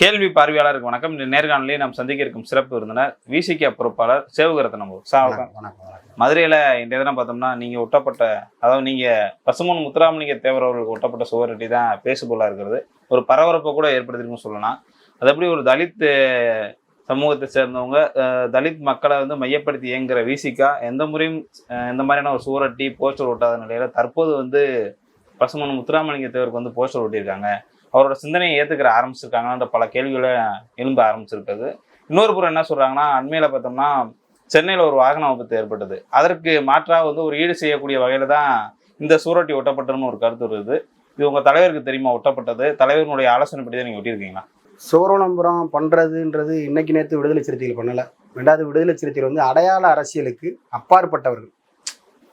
கேள்வி பார்வையாளருக்கு வணக்கம். இந்த நேர்காணலில் நாம் சந்திக்க இருக்கும் சிறப்பு விருந்தினர் விசிகே பொறுப்பாளர் சேவகரத்னம் சார். மதுரையில் இன்றைய தினம் பார்த்தோம்னா நீங்கள் ஒட்டப்பட்ட அதாவது நீங்கள் பசுமன் முத்துராமலிங்க தேவர் அவர்களுக்கு ஒட்டப்பட்ட சுவரொட்டி தான் பேசுபொருளாக இருக்கிறது. ஒரு பரபரப்பை கூட ஏற்படுத்திருக்குன்னு சொல்லலாம். அது எப்படி ஒரு தலித் சமூகத்தை சேர்ந்தவங்க தலித் மக்களை வந்து மையப்படுத்தி இயங்குற விசிகா எந்த முறையும் இந்த மாதிரியான ஒரு சுவரொட்டி போஸ்டர் ஒட்டாத நிலையில தற்போது வந்து பசுமன் முத்துராமலிங்க தேவருக்கு வந்து போஸ்டர் ஒட்டியிருக்காங்க. அவரோட சிந்தனையை ஏற்றுக்கிற ஆரம்பிச்சிருக்காங்கன்ற பல கேள்விகளை எழும்ப ஆரம்பிச்சிருக்குது இன்னொரு புறம் என்ன சொல்கிறாங்கன்னா அண்மையில் பார்த்தோம்னா சென்னையில் ஒரு வாகன விபத்து ஏற்பட்டது. அதற்கு மாற்றாக வந்து ஒரு ஈடு செய்யக்கூடிய வகையில் தான் இந்த சூரட்டி ஒட்டப்பட்டதுன்னு ஒரு கருத்து வருது இது உங்கள் தலைவருக்கு தெரியுமா? ஒட்டப்பட்டது. தலைவர்களுடைய ஆலோசனை தான் நீங்கள் ஒட்டியிருக்கீங்களா? சோழனபுரம் பண்ணுறதுன்றது இன்னைக்கு நேற்று விடுதலை சிறுத்தைகள் பண்ணலை. ரெண்டாவது விடுதலை சிறுத்தைகள் வந்து அடையாள அரசியலுக்கு அப்பாற்பட்டவர்கள்.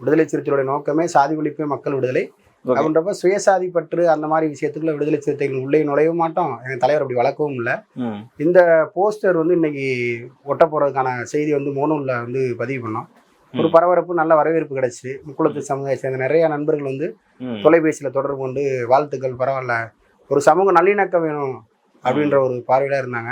விடுதலை சிறுத்தைகளுடைய நோக்கமே சாதி ஒழிப்பு மக்கள் விடுதலை. அப்படின்றப்ப சுயசாதி பற்று அந்த மாதிரி விஷயத்துக்குள்ள விடுதலை சிறுத்தைகள் உள்ளே நுழைய மாட்டோம். எங்கள் தலைவர் அப்படி வளர்க்கவும் இல்லை. இந்த போஸ்டர் வந்து இன்னைக்கு ஒட்ட போறதுக்கான செய்தி வந்து மோனூல்ல வந்து பதிவு பண்ணோம். ஒரு. பரபரப்பு நல்ல வரவேற்பு கிடைச்சு. முக்குளத்து சமுதாயத்தை சேர்ந்த நிறைய நண்பர்கள் வந்து தொலைபேசியில் தொடர்பு கொண்டு வாழ்த்துக்கள் பரவாயில்ல. ஒரு சமூக நல்லிணக்கம் வேணும் அப்படின்ற ஒரு பார்வையில இருந்தாங்க.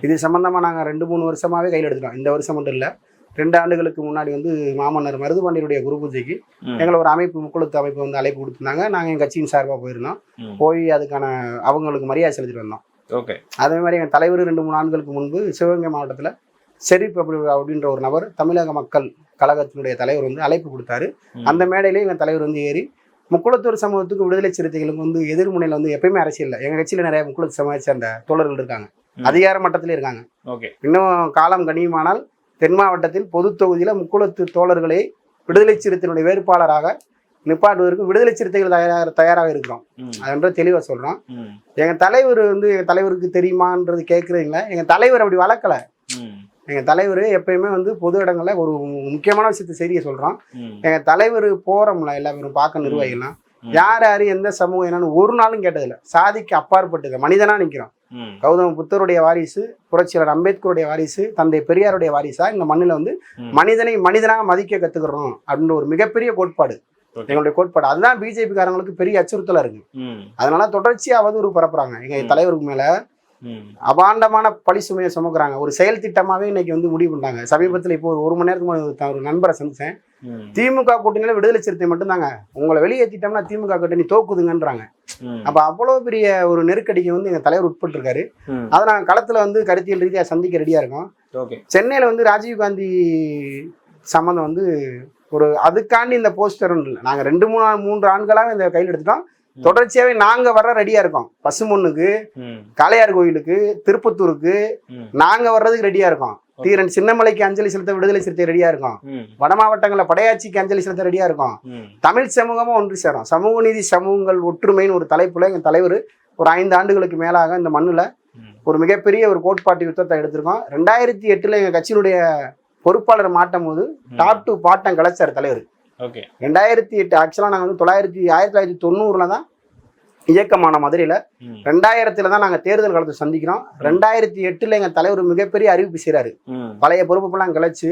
இது சம்பந்தமா நாங்கள் ரெண்டு மூணு வருஷமாவே கையில் எடுத்துட்டோம். இந்த வருஷம் மட்டும் இல்லை. ரெண்டு ஆண்டுகளுக்கு முன்னாடி வந்து மாமன்னர் மருதுபாண்டியருடைய குரு பூஜைக்கு. எங்களை ஒரு அமைப்பு முக்குளத்து அமைப்பு வந்து அழைப்பு கொடுத்துருந்தாங்க. நாங்கள் எங்கள் கட்சியின் சார்பாக போயிருந்தோம். போய் அதுக்கான அவங்களுக்கு மரியாதை செலுத்திட்டு வந்தோம். ஓகே. அதே மாதிரி எங்கள் தலைவர் ரெண்டு மூணு ஆண்டுகளுக்கு முன்பு சிவகங்கை மாவட்டத்தில் அப்படி அப்படின்ற ஒரு நபர் தமிழக மக்கள் கழகத்தினுடைய தலைவர் வந்து அழைப்பு கொடுத்தாரு. அந்த மேடையிலே எங்கள் தலைவர் வந்து ஏறி முக்குளத்தூர் சமூகத்துக்கு விடுதலை சிறுத்தைகளுக்கு வந்து எதிர்முனையில் வந்து எப்பயுமே அரசியல் இல்லை. எங்கள் கட்சியில் நிறைய முக்குளத்து சமூகத்தை சேர்ந்த தோழர்கள் இருக்காங்க. அதிகார மட்டத்திலே இருக்காங்க. இன்னும் காலம் கனியுமானால் தென் மாவட்டத்தில் பொது தொகுதியில் முக்குளத்து தோழர்களை விடுதலை சிறுத்தைகளுடைய வேட்பாளராக நிப்பாட்டுவதற்கு விடுதலை சிறுத்தைகள் தயாராக தயாராக இருக்கிறோம். அதுன்ற தெளிவாக சொல்கிறோம் எங்கள் தலைவர் வந்து எங்கள் தலைவருக்கு தெரியுமான்றது கேட்குறீங்களா எங்கள் தலைவர் அப்படி வளர்க்கல. எங்கள் தலைவர் எப்பயுமே வந்து பொது இடங்களில் ஒரு முக்கியமான விஷயத்தை செய்தியை சொல்கிறோம் எங்கள் தலைவர் போகிறோம்ல எல்லா பேரும் பார்க்க நிர்வாகிகள்லாம். யார் யார் எந்த சமூகம் என்னன்னு ஒரு நாளும் கேட்டதில்ல. சாதிக்கு அப்பாற்பட்டது. மனிதனாக நிற்கிறோம் கௌதம புத்தருடைய வாரிசு புரட்சியாளர் அம்பேத்கருடைய வாரிசு தந்தை பெரியாருடைய வாரிசா இந்த மண்ணில் வந்து. மனிதனை மனிதனாக மதிக்க கற்றுக்கிறோம் அப்படின்ற ஒரு மிகப்பெரிய கோட்பாடு. எங்களுடைய கோட்பாடு அதுதான் பிஜேபி காரங்களுக்கு பெரிய அச்சுறுத்தலா இருக்கு அதனால தொடர்ச்சியா அவதூறு பரப்புறாங்க எங்க. தலைவருக்கு மேல அபாண்டமான பழி சுமையை சுமக்குறாங்க. ஒரு செயல் திட்டமாவே இன்னைக்கு வந்து முடிவு பண்ணாங்க சமீபத்தில் இப்போ ஒரு ஒரு மணி நேரத்துக்கு முன்னாடி ஒரு நண்பரை சந்திச்சேன். ம். திமுக கூட்டணியில விடுதலை சிறுத்தை மட்டும்தாங்க. உங்களை வெளியேற்றிட்டோம்னா திமுக கூட்டணி தோக்குதுங்கன்றாங்க. அப்ப அவ்வளவு பெரிய ஒரு நெருக்கடிக்கு வந்து எங்க தலைவர் உட்பட்டிருக்காரு. ம். அதை நாங்கள் களத்துல வந்து கருத்தியல் ரீதியா சந்திக்க ரெடியா இருக்கோம். சென்னையில வந்து ராஜீவ் காந்தி சம்மந்தம் வந்து ஒரு அதுக்காண்டி இந்த போஸ்டர் இல்லை. நாங்கள் ரெண்டு மூணு மூன்று ஆண்களாக இந்த கையில் எடுத்துட்டோம். தொடர்ச்சியாவே நாங்க வர ரெடியா இருக்கோம். பசுமொன்னுக்கு காளையார் கோயிலுக்கு திருப்பத்தூருக்கு நாங்க வர்றதுக்கு ரெடியா இருக்கோம். தீரன் சின்னமலைக்கு அஞ்சலி செலுத்த விடுதலை சிறுத்தை ரெடியா இருக்கோம். வட மாவட்டங்களில் படையாட்சிக்கு அஞ்சலி செலுத்த ரெடியா இருக்கோம். தமிழ் சமூகமும் ஒன்று சேரும். சமூக நீதி சமூகங்கள் ஒற்றுமைன்னு ஒரு தலைப்புல எங்க தலைவர் ஒரு ஐந்து ஆண்டுகளுக்கு மேலாக இந்த மண்ணுல ஒரு மிகப்பெரிய ஒரு கோட்பாட்டு யுத்தத்தை எடுத்திருக்கோம். ரெண்டாயிரத்தி எட்டுல எங்க கட்சியினுடைய பொறுப்பாளர் மாட்டும் போது டாப் டு பாட்டம் கலைச்சார் தலைவர். ஓகே. ரெண்டாயிரத்தி எட்டு ஆக்சுவலாக நாங்கள் வந்து தொள்ளாயிரத்தி ஆயிரத்தி தொள்ளாயிரத்தி தொண்ணூறுல தான் இயக்கமான மதுரையில். ரெண்டாயிரத்துல தான் நாங்கள் தேர்தல் காலத்தை சந்திக்கிறோம். ரெண்டாயிரத்தி எட்டுல எங்கள் தலைவர் மிகப்பெரிய அறிவிப்பு செய்கிறாரு பழைய பொறுப்புலாம் கலைச்சு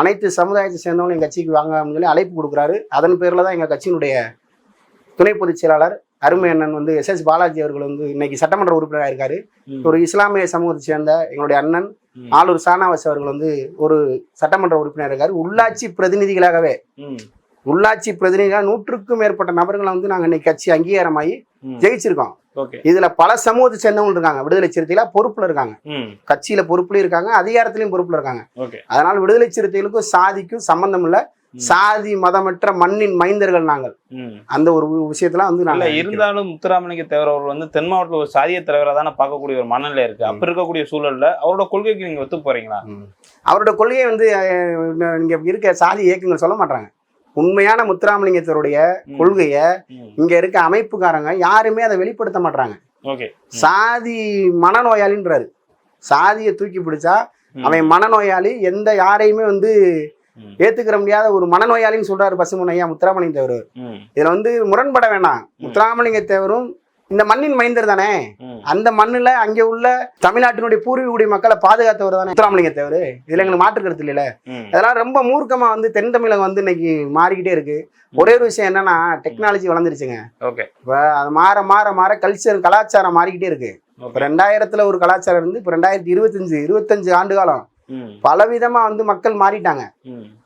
அனைத்து சமுதாயத்தை சேர்ந்தவங்களும் எங்கள் கட்சிக்கு வாங்க சொல்லி அழைப்பு கொடுக்குறாரு. அதன் பேரில் தான் எங்கள் கட்சியினுடைய துணை பொதுச் செயலாளர் அருமை அண்ணன் வந்து எஸ் எஸ் பாலாஜி அவர்கள் வந்து இன்னைக்கு சட்டமன்ற உறுப்பினராக இருக்காரு. ஒரு இஸ்லாமிய சமூகத்தை சேர்ந்த எங்களுடைய அண்ணன். ஆளூர் சானாவாஸ் அவர்கள் வந்து ஒரு சட்டமன்ற உறுப்பினர் இருக்காரு. உள்ளாட்சி பிரதிநிதிகளாகவே உள்ளாட்சி பிரதிநிதிகளாக நூற்றுக்கும் மேற்பட்ட நபர்களை வந்து நாங்கள் இன்னைக்கு கட்சி அங்கீகாரமாகி ஜெயிச்சிருக்கோம். இதுல பல சமூகத்தை சேர்ந்தவங்க இருக்காங்க. விடுதலை சிறுத்தைகளா பொறுப்புல இருக்காங்க. கட்சியில பொறுப்புலயும் இருக்காங்க அதிகாரத்திலையும் பொறுப்புல இருக்காங்க. அதனால விடுதலை சிறுத்தைகளுக்கும் சாதிக்கும் சம்பந்தம் இல்ல. சாதி மதமற்ற மண்ணின் மைந்தர்கள் நாங்கள். அந்த ஒரு விஷயத்துல வந்து நாங்க இருந்தாலும் முத்துராமலிங்க தேவர் அவர்கள் வந்து தென் மாவட்டத்தில் ஒரு சாதிய தலைவராக தானே பார்க்கக்கூடிய ஒரு மனநிலை இருக்கு. அப்ப இருக்கக்கூடிய சூழல்ல அவரோட கொள்கைக்கு நீங்க ஒத்து போறீங்களா. அவரோட கொள்கையை வந்து இங்க இருக்க சாதி இயக்கங்கள் சொல்ல மாட்டாங்க உண்மையான முத்துராமலிங்கத்தருடைய. கொள்கைய இங்க இருக்க அமைப்புக்காரங்க யாருமே அதை வெளிப்படுத்த மாட்டாங்க சாதி மனநோயாளின்றாரு. சாதியை தூக்கி பிடிச்சா. அவன் மனநோயாளி எந்த யாரையுமே வந்து. ஏத்துக்கிற முடியாத ஒரு மனநோயாளின்னு சொல்றாரு பசுமன் ஐயா முத்துராமலிங்க தேவர் இதுல வந்து முரண்பட வேணாம். முத்துராமலிங்க தேவரும் இந்த மண்ணின் மைந்தர் தானே? அந்த மண்ணுல அங்க உள்ள தமிழ்நாட்டினுடைய பூர்வீக குடி மக்களை பாதுகாத்தவர் தானே? முத்துராமலிங்க தேவர் இதுல எங்களுக்கு மாற்று கருத்து இல்லைல்ல? ம். இதெல்லாம் ரொம்ப மூர்க்கமா வந்து தென் தமிழகம் வந்து இன்னைக்கு மாறிக்கிட்டே இருக்கு. ஒரே ஒரு விஷயம் என்னன்னா டெக்னாலஜி வளர்ந்துருச்சுங்க. ஓகே. இப்ப அது மாற மாற மாற கல்ச்சர் கலாச்சாரம் மாறிக்கிட்டே இருக்கு. இப்போ ரெண்டாயிரத்துல ஒரு கலாச்சாரம் இருந்து இப்போ ரெண்டாயிரத்தி இருபத்தஞ்சு இருபத்தஞ்சு ஆண்டு காலம் பலவிதமா வந்து மக்கள் மாறிட்டாங்க.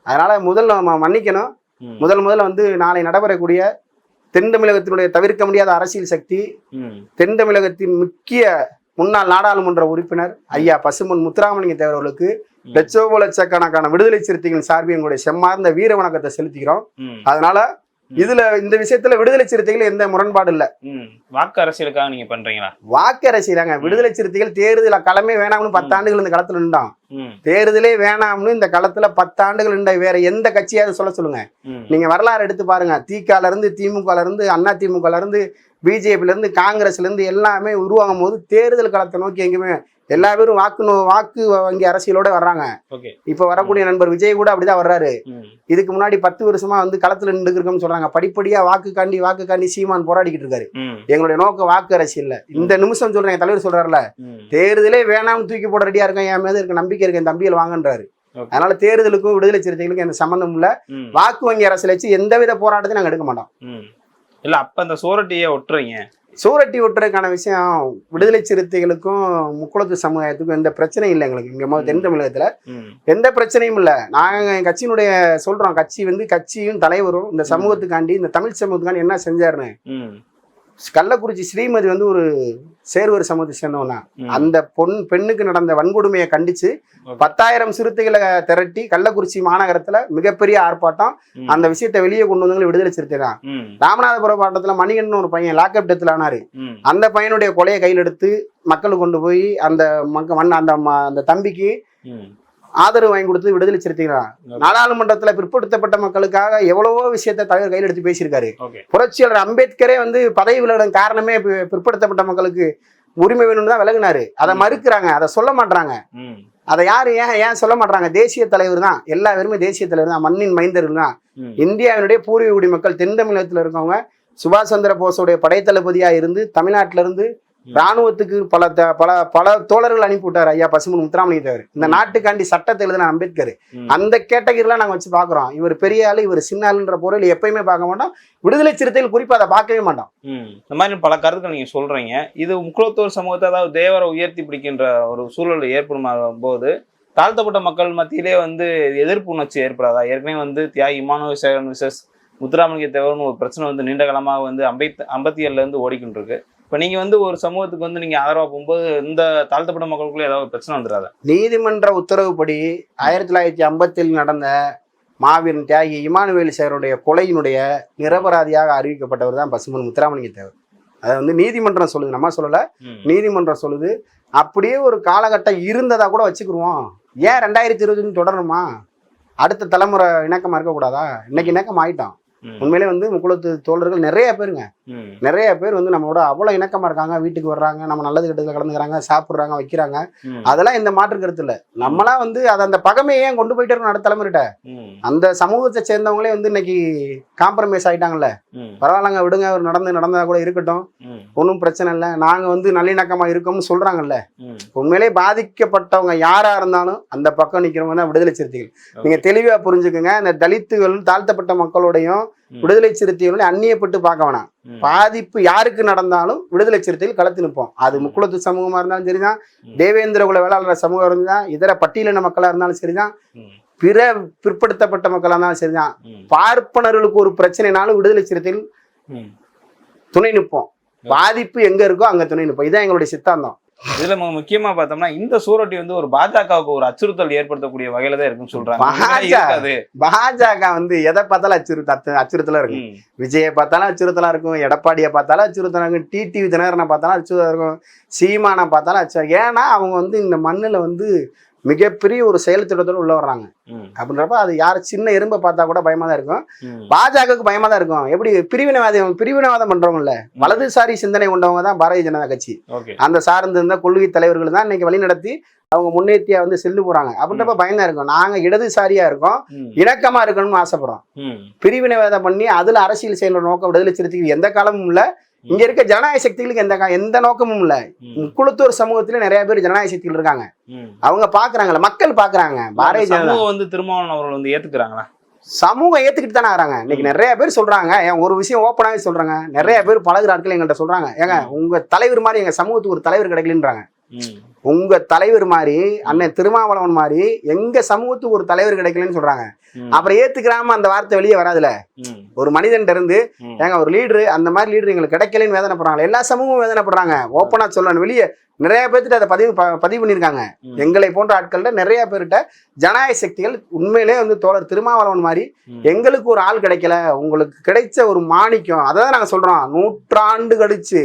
அதனால முதல்ல மன்னிக்கணும். முதல் முதல்ல வந்து நாளை நடைபெறக்கூடிய தென் தமிழகத்தினுடைய தவிர்க்க முடியாத அரசியல் சக்தி தென் தமிழகத்தின் முக்கிய முன்னாள் நாடாளுமன்ற உறுப்பினர் ஐயா பசுமன் முத்துராமலிங்க தேவர்களுக்கு லட்சோப லட்சக்கணக்கான விடுதலை சிறுத்தைகள் சார்பில் எங்களுடைய செம்மார்ந்த வீர வணக்கத்தை செலுத்திக்கிறோம் ம், அதனால இதுல இந்த விஷயத்துல விடுதலை சிறுத்தைகள் எந்த முரண்பாடு இல்ல. வாக்கு அரசியலுக்காக நீங்க பண்றீங்களா? வாக்கு அரசியலாங்க. விடுதலை சிறுத்தைகள் தேர்தல களமே வேணாம்னு பத்து ஆண்டுகள் இந்த களத்துல நின்றோம் ம், தேர்தலே வேணாம்னு இந்த களத்துல பத்து ஆண்டுகள் நின்ற வேற எந்த கட்சியாவது சொல்ல சொல்லுங்க. நீங்க வரலாறு எடுத்து பாருங்க. திகால இருந்து திமுகல இருந்து அண்ணா திமுகல இருந்து பிஜேபில இருந்து காங்கிரஸ்ல இருந்து எல்லாமே உருவாகும் போது தேர்தல் களத்தை நோக்கி எங்கேயுமே எல்லா பேரும் வாக்கு வாக்கு வங்கி அரசியலோட வர்றாங்க. இப்ப வரக்கூடிய நண்பர் விஜய் கூட அப்படிதான் வர்றாரு. இதுக்கு முன்னாடி பத்து வருஷமா வந்து களத்துல நின்றுருக்கோம்னு சொல்றாங்க. படிப்படியா வாக்கு காண்டி வாக்கு காண்டி சீமான் போராடிக்கிட்டு இருக்காரு. எங்களுடைய நோக்க வாக்கு அரசியல் இந்த நிமிஷம் சொல்றேன் தலைவர் சொல்றாருல. தேர்தலே வேணாம்னு தூக்கி போட ரெடியா இருக்கேன் என் மீது இருக்க நம்பிக்கை இருக்கு என் தம்பியில் வாங்கன்றாரு. அதனால தேர்தலுக்கும் விடுதலை சிறுத்தைகளுக்கும் எந்த சம்பந்தம் இல்ல. வாக்கு வங்கி அரசியல் வச்சு எந்தவித போராட்டத்தையும் நாங்க எடுக்க மாட்டோம். இல்ல அப்ப அந்த சோரட்டியை ஒட்டுறீங்க. சூரட்டி ஒட்டுறதுக்கான விஷயம் விடுதலை சிறுத்தைகளுக்கும் முக்குளத்து சமுதாயத்துக்கும் எந்த பிரச்சனையும் இல்லை எங்களுக்கு. இங்க தென் தமிழகத்துல எந்த பிரச்சனையும் இல்லை. நாங்க என் கட்சியினுடைய சொல்றோம் கட்சி வந்து கட்சியும் தலைவரும் இந்த சமூகத்துக்காண்டி இந்த தமிழ் சமூகத்துக்காண்டி என்ன செஞ்சாருன்னு? கள்ளக்குறிச்சி ஸ்ரீமதி வந்து ஒரு சேர்வர் சமூகத்தை சேர்ந்தவனா. அந்த பொன் பெண்ணுக்கு நடந்த வன்கொடுமையை கண்டிச்சு. பத்தாயிரம் சிறுத்தைகளை திரட்டி கள்ளக்குறிச்சி மாநகரத்துல மிகப்பெரிய ஆர்ப்பாட்டம் அந்த விஷயத்தை வெளியே கொண்டு வந்தவங்க விடுதலை சிறுத்தை தான் ராமநாதபுரம் மாவட்டத்துல மணிகண்டன் ஒரு பையன் லாக்அப் டெத்தில் ஆனாரு அந்த பையனுடைய கொலையை கையில் எடுத்து மக்களுக்கு கொண்டு போய் அந்த மக்க மண் அந்த அந்த தம்பிக்கு. ஆதரவு வாங்கி கொடுத்து விடுதலை சிறுத்தைகள். நாடாளுமன்றத்துல பிற்படுத்தப்பட்ட மக்களுக்காக எவ்வளவோ விஷயத்தை தலைவர் கையில் எடுத்து பேசியிருக்காரு புரட்சியாளர் அம்பேத்கரே வந்து பதவி விலகின காரணமே பிற்படுத்தப்பட்ட மக்களுக்கு உரிமை வேணும்னு தான் விலகினாரு. அதை. மறுக்கிறாங்க அதை சொல்ல மாட்டாங்க அதை யாரு ஏன் ஏன் சொல்ல மாட்டாங்க தேசிய தலைவர் தான். எல்லா பேருமே தேசிய தலைவர் தான். மண்ணின் மைந்தர்கள் தான். இந்தியாவினுடைய பூர்வீக குடிமக்கள் தென் தமிழகத்துல இருக்கவங்க சுபாஷ் சந்திர போஸோடைய படைத்தளபதியா இருந்து தமிழ்நாட்டுல இருந்து. ராணுவத்துக்கு பல பல பல தோழர்கள் அனுப்பி விட்டாரு ஐயா பசுமன் முத்துராமலிங்க தேவர். இந்த. நாட்டுக்காண்டி சட்டத்தை எழுதின அம்பேத்கர். அந்த கேட்டகிரிலாம் நாங்க வச்சு பாக்குறோம். இவர் பெரிய ஆளு இவர் சின்ன ஆளுன்ற பொருள் எப்பயுமே பார்க்க மாட்டோம். விடுதலை சிறுத்தைகள் குறிப்பா அதை பார்க்கவே மாட்டோம். இந்த மாதிரி பல கருத்துக்கள் நீங்க சொல்றீங்க. இது முக்குளத்தூர் சமூகத்தை அதாவது தேவரை உயர்த்தி பிடிக்கின்ற ஒரு சூழல் ஏற்படும் போது தாழ்த்தப்பட்ட மக்கள் மத்தியிலே வந்து எதிர்ப்பு உணர்ச்சி ஏற்படாதா? ஏற்கனவே வந்து தியாகி இமானுவல் சேகரன் விசஸ் முத்துராமலிங்க தேவர்னு ஒரு பிரச்சனை வந்து நீண்ட காலமாக வந்து அம்பேத் ஐம்பத்தி இருந்து ஓடிக்கிட்டு இருக்கு. இப்போ நீங்க வந்து ஒரு சமூகத்துக்கு வந்து நீங்க ஆதரவா போகும்போது இந்த தாழ்த்தப்பட்ட மக்களுக்குள்ள ஏதாவது பிரச்சனை வந்துடாதா நீதிமன்ற உத்தரவுப்படி ஆயிரத்தி தொள்ளாயிரத்தி ஐம்பத்தில் நடந்த மாவீரன் தியாகி இமானுவேல் சேருடைய கொலையினுடைய நிரபராதியாக அறிவிக்கப்பட்டவர் தான் பசுமன் முத்துராமலிங்க தேவர். அதை வந்து நீதிமன்றம் சொல்லுது. நம்ம சொல்லல. நீதிமன்றம் சொல்லுது. அப்படியே ஒரு காலகட்டம் இருந்ததா கூட வச்சுக்கிருவோம். ஏன் ரெண்டாயிரத்தி இருபதுன்னு தொடரணுமா? அடுத்த தலைமுறை இணக்கமா இருக்கக்கூடாதா? இன்னைக்கு இணக்கம் ஆயிட்டோம். உண்மையிலே வந்து முக்குளத்து தோழர்கள் நிறைய பேருங்க. நிறைய பேர் வந்து நம்மளோட அவ்வளோ இணக்கமா இருக்காங்க வீட்டுக்கு வர்றாங்க நம்ம நல்லது கெட்டதுல கலந்துக்கிறாங்க சாப்பிட்றாங்க வைக்கிறாங்க. அதெல்லாம் எந்த மாற்று கருத்து இல்லை நம்மளா வந்து அதை அந்த பகமையை ஏன் கொண்டு போயிட்டே இருக்கணும் அடுத்த தலைமுறைகிட்ட. அந்த சமூகத்தை சேர்ந்தவங்களே வந்து இன்னைக்கு காம்ப்ரமைஸ் ஆயிட்டாங்கல்ல. பரவாயில்லங்க விடுங்க அவர் நடந்து நடந்தா கூட இருக்கட்டும். ஒன்றும் பிரச்சனை இல்லை நாங்க வந்து நல்லிணக்கமா இருக்கோம்னு சொல்றாங்கல்ல. உண்மையிலே பாதிக்கப்பட்டவங்க யாரா இருந்தாலும் அந்த பக்கம் நிக்கிறவங்க தான் விடுதலை சிறுத்தைகள் நீங்க தெளிவா புரிஞ்சுக்குங்க இந்த தலித்துகள் தாழ்த்தப்பட்ட மக்களோடையும். விடுதலை சிறுத்தைகளும் அந்நியப்பட்டு பார்க்க வேணாம். பாதிப்பு யாருக்கு நடந்தாலும் விடுதலை சிறுத்தைகள் களத்து நிற்போம். அது முக்குளத்து சமூகமா இருந்தாலும் சரிதான். தேவேந்திர குல வேளாளர் சமூகம் இருந்தால் இதர பட்டியலின மக்களா இருந்தாலும் சரிதான். பிற பிற்படுத்தப்பட்ட மக்களா இருந்தாலும் சரிதான். பார்ப்பனர்களுக்கு ஒரு பிரச்சனைனாலும் விடுதலை சிறுத்தைகள். துணை நிற்போம். பாதிப்பு எங்க இருக்கோ அங்க துணை நிற்போம். இதான் எங்களுடைய சித்தாந்தம். இதுல முக்கியமா பார்த்தோம்னா இந்த சூரட்டி வந்து ஒரு பாஜகவுக்கு ஒரு அச்சுறுத்தல் ஏற்படுத்தக்கூடிய வகையில தான் இருக்குன்னு சொல்றாங்க. பாஜக. வந்து எதை பார்த்தாலும் அச்சுறுத்த அச்சுறுத்தலா இருக்கும். விஜயை பார்த்தாலும் அச்சுறுத்தலா இருக்கும். எடப்பாடியை பார்த்தாலும் அச்சுறுத்தலா இருக்கும். டிடிவி தினகரனை பார்த்தாலும் அச்சுறுத்தலா இருக்கும். சீமானை பார்த்தாலும் அச்சு ஏன்னா அவங்க வந்து இந்த மண்ணுல வந்து மிகப்பெரிய ஒரு செயல் திட்டத்தோட உள்ள வர்றாங்க. அப்படின்றப்ப அது யார் சின்ன எறும்பை பார்த்தா கூட பயமா தான் இருக்கும். பாஜகவுக்கு பயமா தான் இருக்கும். எப்படி பிரிவினைவாதம் பிரிவினைவாதம் பண்றவங்கல்ல வலதுசாரி சிந்தனை கொண்டவங்க தான் பாரதிய ஜனதா கட்சி. அந்த சார்ந்து இருந்த கொள்கை தலைவர்கள் தான் இன்னைக்கு வழிநடத்தி அவங்க முன்னேற்றியா வந்து செல்லு போறாங்க. அப்படின்றப்ப பயந்தா இருக்கும். நாங்க இடதுசாரியா இருக்கோம். இணக்கமா இருக்கணும்னு ஆசைப்படுறோம். பிரிவினைவாதம் பண்ணி அதுல அரசியல் செயல் நோக்கம் விடுதலை சிறுத்தைக்கு எந்த காலமும் இல்ல. இங்க இருக்க ஜனநாயக சக்திகளுக்கு எந்த எந்த நோக்கமும் இல்ல. ம். முக்குளத்தூர் சமூகத்துல நிறைய பேர் ஜனநாயக சக்திகள் இருக்காங்க. அவங்க பாக்குறாங்கல்ல மக்கள் பாக்குறாங்க. பாரதிய ஜனதா வந்து திருமாவளவன் அவர்கள் வந்து ஏத்துக்கிறாங்களா? சமூகம் ஏத்துக்கிட்டு தானே ஆகிறாங்க இன்னைக்கு நிறைய பேர் சொல்றாங்க. ஏன் ஒரு விஷயம் ஓப்பனாகவே சொல்றாங்க. நிறைய பேர் பழகுற ஆட்கள் எங்கள்கிட்ட சொல்றாங்க. ஏங்க உங்க தலைவர் மாதிரி எங்க சமூகத்துக்கு ஒரு தலைவர் கிடைக்கலன்றாங்க. உங்க தலைவர் மாதிரி அண்ணன் திருமாவளவன் மாதிரி எங்க சமூகத்துக்கு ஒரு தலைவர் கிடைக்கலன்னு சொல்றாங்க. அப்புறம் ஏத்துக்கிறாம அந்த வார்த்தை வெளியே வராதுல. ஒரு மனிதன் இருந்து. ஏங்க ஒரு லீடரு அந்த மாதிரி லீடர் எங்களுக்கு கிடைக்கலன்னு வேதனைப்படுறாங்க எல்லா சமூகமும் வேதனைப்படுறாங்க ஓப்பனா சொல்லணும் வெளியே நிறைய பேர்த்திட்ட அதை பதிவு பதிவு பண்ணியிருக்காங்க. எங்களை போன்ற ஆட்கள்கிட்ட நிறைய பேர்கிட்ட ஜனநாயக சக்திகள் உண்மையிலே வந்து தோழர் திருமாவளவன் மாதிரி. எங்களுக்கு ஒரு ஆள் கிடைக்கல உங்களுக்கு கிடைச்ச ஒரு மாணிக்கம் அதை தான் நாங்கள் சொல்றோம் நூற்றாண்டு கழிச்சு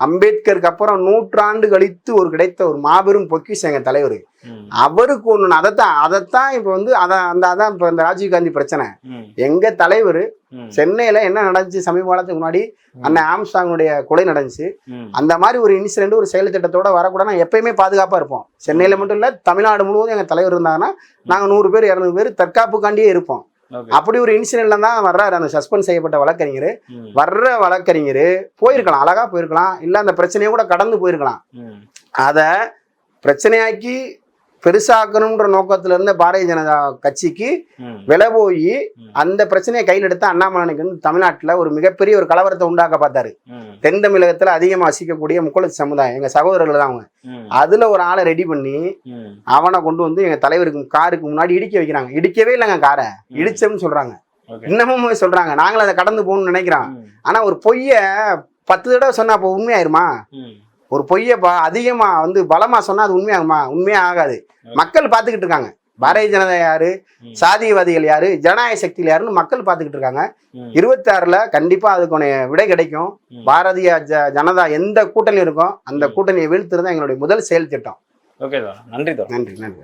அம்பேத்கருக்கு அப்புறம் நூற்றாண்டு கழித்து ஒரு கிடைத்த ஒரு மாபெரும் பொக்கிஷம் எங்க தலைவர். அவருக்கு ஒன்று அதைத்தான் அதைத்தான் இப்போ வந்து அதான் அந்த அதான் இப்போ இந்த ராஜீவ்காந்தி பிரச்சனை ம். எங்க தலைவர். சென்னையில என்ன நடந்துச்சு சமீப காலத்துக்கு முன்னாடி அண்ணன் ஆம்ஸ்டாங்குடைய கொலை நடந்துச்சு. அந்த மாதிரி ஒரு இன்சிடென்ட் ஒரு செயல் திட்டத்தோட வரக்கூடாது எப்பயுமே பாதுகாப்பா இருப்போம் சென்னையில மட்டும் இல்ல தமிழ்நாடு முழுவதும் எங்க தலைவர் இருந்தாங்கன்னா நாங்க நூறு பேர் இரநூறு பேர் தற்காப்புக்காண்டியே இருப்போம். அப்படி ஒரு இன்சிடென்ட்ல தான் வர்றாரு. அந்த சஸ்பெண்ட் செய்யப்பட்ட வழக்கறிஞர். வர்ற வழக்கறிஞர் போயிருக்கலாம் அழகா போயிருக்கலாம். இல்ல அந்த பிரச்சனையை கூட கடந்து போயிருக்கலாம். அதை பிரச்சனையாக்கி பெருசாக்கணுன்ற நோக்கத்துல இருந்த பாரதிய ஜனதா கட்சிக்கு. விலை போய். அந்த பிரச்சனையை கையில் எடுத்து அண்ணாமலைக்கு வந்து தமிழ்நாட்டுல ஒரு மிகப்பெரிய ஒரு கலவரத்தை உண்டாக்க பார்த்தாரு. தென் தமிழகத்துல அதிகமா வசிக்கக்கூடிய முக்குளத்து சமுதாயம் எங்க சகோதரர்கள் தான் அவங்க. அதுல ஒரு ஆளை ரெடி பண்ணி. அவனை கொண்டு வந்து எங்க தலைவருக்கு காருக்கு முன்னாடி இடிக்க வைக்கிறாங்க இடிக்கவே இல்லைங்க காரை இடிச்சோம்னு சொல்றாங்க. இன்னமும் சொல்றாங்க நாங்களும் அதை கடந்து போகணும்னு நினைக்கிறோம். ஆனா ஒரு பொய்ய பத்து தடவை சொன்னா அப்போ உண்மையாயிருமா. ஒரு பொய்ய ப- அதிகமா வந்து பலமா சொன்னா அது உண்மையாகுமா உண்மையா ஆகாது. மக்கள் பார்த்துக்கிட்டு இருக்காங்க. பாரதிய ஜனதா யாரு. சாதியவாதிகள் யாரு? ஜனநாயக சக்திகள் யாருன்னு மக்கள் பார்த்துக்கிட்டு இருக்காங்க. இருபத்தி ஆறுல கண்டிப்பா அதுக்கான விடை கிடைக்கும். பாரதிய ஜ- ஜனதா எந்த கூட்டணி இருக்கோ அந்த. கூட்டணியை வீழ்த்துறது எங்களுடைய முதல் செயல் திட்டம். ஓகே நன்றி நன்றி நன்றி.